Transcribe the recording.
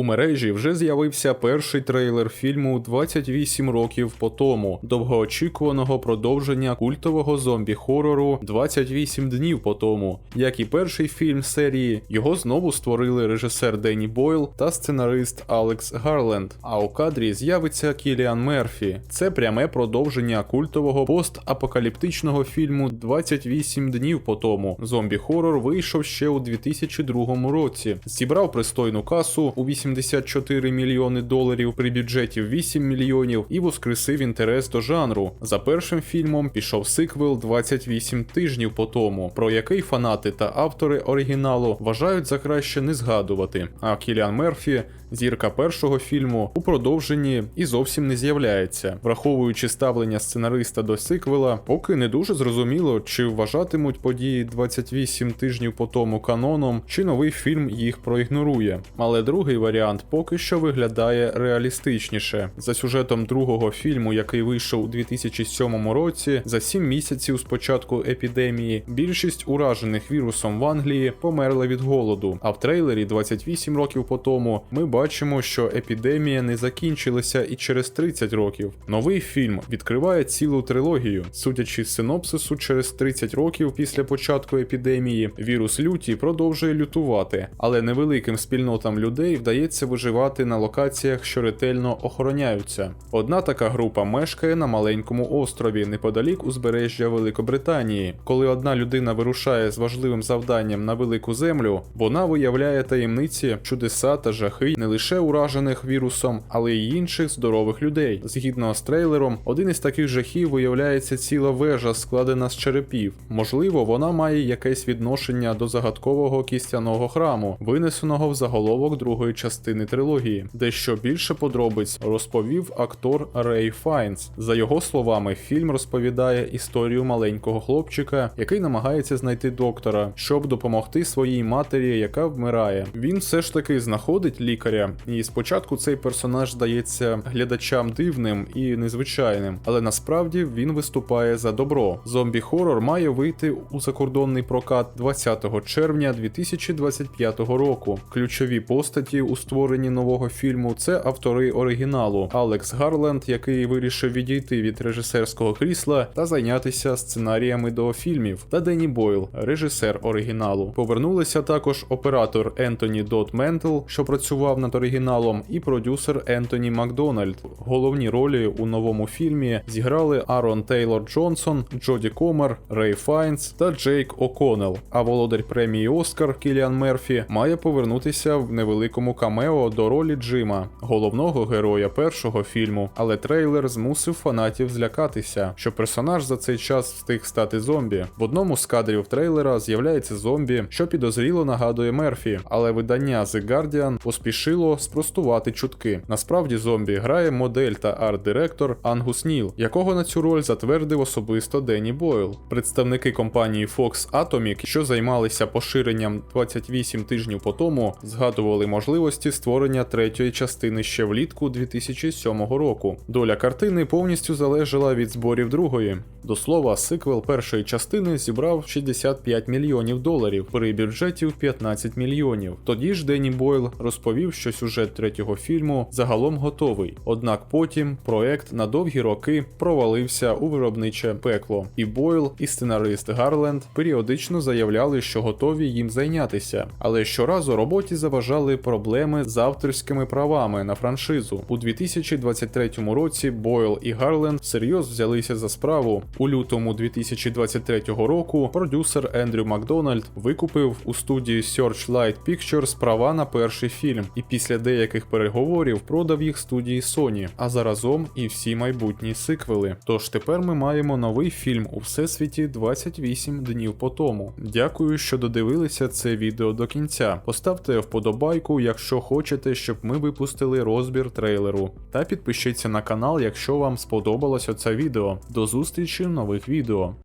У мережі вже з'явився перший трейлер фільму 28 років по тому, довгоочікуваного продовження культового зомбі-хорору 28 днів по тому. Як і перший фільм серії, його знову створили режисер Денні Бойл та сценарист Алекс Гарленд. А у кадрі з'явиться Кіліан Мерфі. Це пряме продовження культового постапокаліптичного фільму 28 днів по тому. Зомбі-хорор вийшов ще у 2002 році. Зібрав пристойну касу у 84 мільйони доларів при бюджеті 8 мільйонів і воскресив інтерес до жанру. За першим фільмом пішов сиквел 28 тижнів по тому, про який фанати та автори оригіналу вважають за краще не згадувати. А Кіліан Мерфі, зірка першого фільму, у продовженні і зовсім не з'являється, враховуючи ставлення сценариста до сиквела, поки не дуже зрозуміло, чи вважатимуть події 28 тижнів по тому каноном, чи новий фільм їх проігнорує. Але другий варіант поки що виглядає реалістичніше. За сюжетом другого фільму, який вийшов у 2007 році, за 7 місяців з початку епідемії, більшість уражених вірусом в Англії померла від голоду. А в трейлері 28 років по тому ми бачимо, що епідемія не закінчилася і через 30 років. Новий фільм відкриває цілу трилогію. Судячи з синопсису, через 30 років після початку епідемії вірус люті продовжує лютувати, але невеликим спільнотам людей вдається виживати на локаціях, що ретельно охороняються. Одна така група мешкає на маленькому острові неподалік узбережжя Великобританії. Коли одна людина вирушає з важливим завданням на велику землю, вона виявляє таємниці, чудеса та жахи не лише уражених вірусом, але й інших здорових людей. Згідно з трейлером, один із таких жахів виявляється ціла вежа, складена з черепів. Можливо, вона має якесь відношення до загадкового кістяного храму, винесеного в заголовок другої частини трилогії. Дещо більше подробиць розповів актор Рей Файнс. За його словами, фільм розповідає історію маленького хлопчика, який намагається знайти доктора, щоб допомогти своїй матері, яка вмирає. Він все ж таки знаходить лікаря, і спочатку цей персонаж здається глядачам дивним і незвичайним, але насправді він виступає за добро. Зомбі-хорор має вийти у закордонний прокат 20 червня 2025 року. Ключові постаті у створенні нового фільму це автори оригіналу Алекс Гарленд, який вирішив відійти від режисерського крісла та зайнятися сценаріями до фільмів, та Денні Бойл, режисер оригіналу. Повернулися також оператор Ентоні Дот Ментл, що працював над оригіналом, і продюсер Ентоні Макдональд. Головні ролі у новому фільмі зіграли Арон Тейлор Джонсон, Джоді Комер, Рей Файнс та Джейк О'Коннелл. А володар премії Оскар Кіліан Мерфі має повернутися в невеликому камео до ролі Джима, головного героя першого фільму. Але трейлер змусив фанатів злякатися, що персонаж за цей час встиг стати зомбі. В одному з кадрів трейлера з'являється зомбі, що підозріло нагадує Мерфі, але видання The Guardian поспішило спростувати чутки. Насправді зомбі грає модель та арт-директор Ангус Ніл, якого на цю роль затвердив особисто Денні Бойл. Представники компанії Fox Atomic, що займалися поширенням 28 тижнів по тому, згадували можливості створення третьої частини ще влітку 2007 року. Доля картини повністю залежала від зборів другої. До слова, сиквел першої частини зібрав 65 мільйонів доларів при бюджеті в 15 мільйонів. Тоді ж Денні Бойл розповів, що сюжет третього фільму загалом готовий. Однак потім проект на довгі роки провалився у виробниче пекло. І Бойл, і сценарист Гарленд періодично заявляли, що готові їм зайнятися. Але щоразу роботі заважали проблеми з авторськими правами на франшизу. У 2023 році Бойл і Гарленд всерйоз взялися за справу. У лютому 2023 року продюсер Ендрю Макдональд викупив у студії Searchlight Pictures права на перший фільм, і після деяких переговорів продав їх студії Sony, а заразом і всі майбутні сиквели. Тож тепер ми маємо новий фільм у всесвіті 28 днів по тому. Дякую, що додивилися це відео до кінця. Поставте вподобайку, хочете, щоб ми випустили розбір трейлеру. Та підпишіться на канал, якщо вам сподобалося це відео. До зустрічі в нових відео.